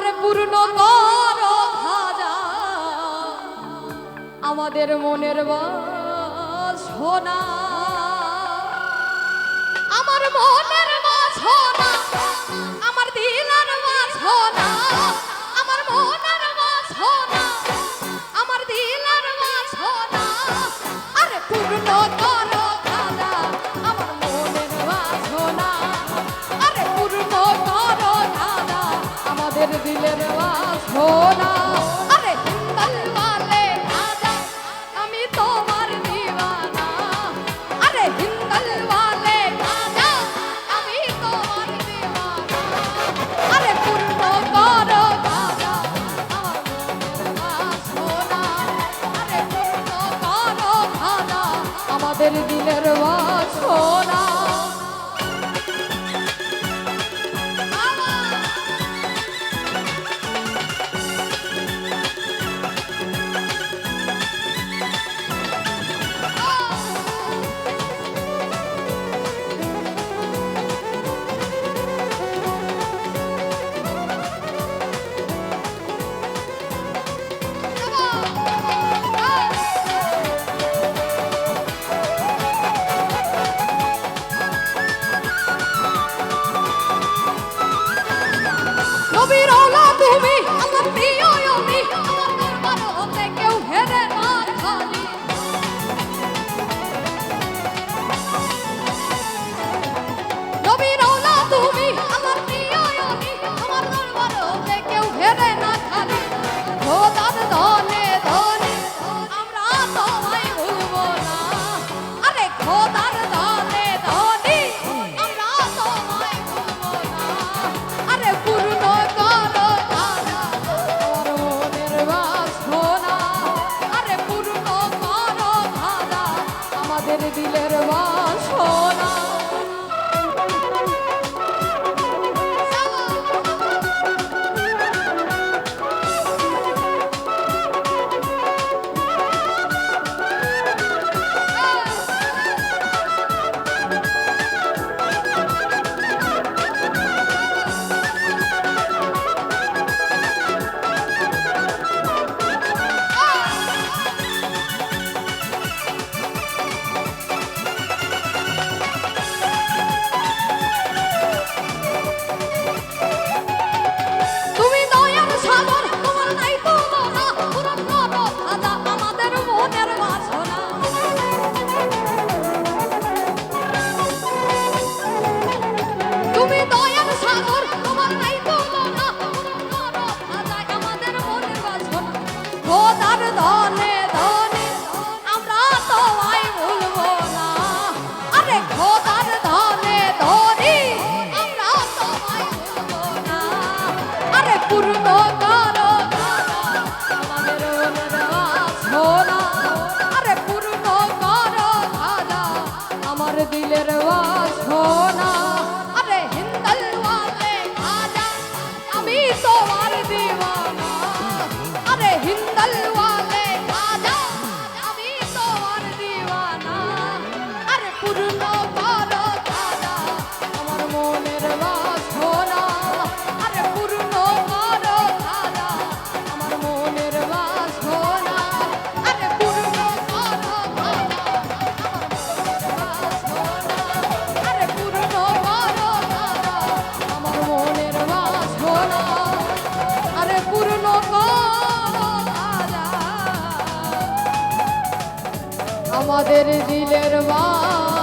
আর পূর্ণ কর খাজা আমাদের মনের বাসনা। আমার মনের বাসনা দিলে দেওয়া সোনা। love it all. খোদার ধনে ধনে, আমরা আরে খোদার ধনে ধরি আরে পূর্ণ করো আমাদের আরে পূর্ণ করো, আমার দিলের আমাদের দিলের মা।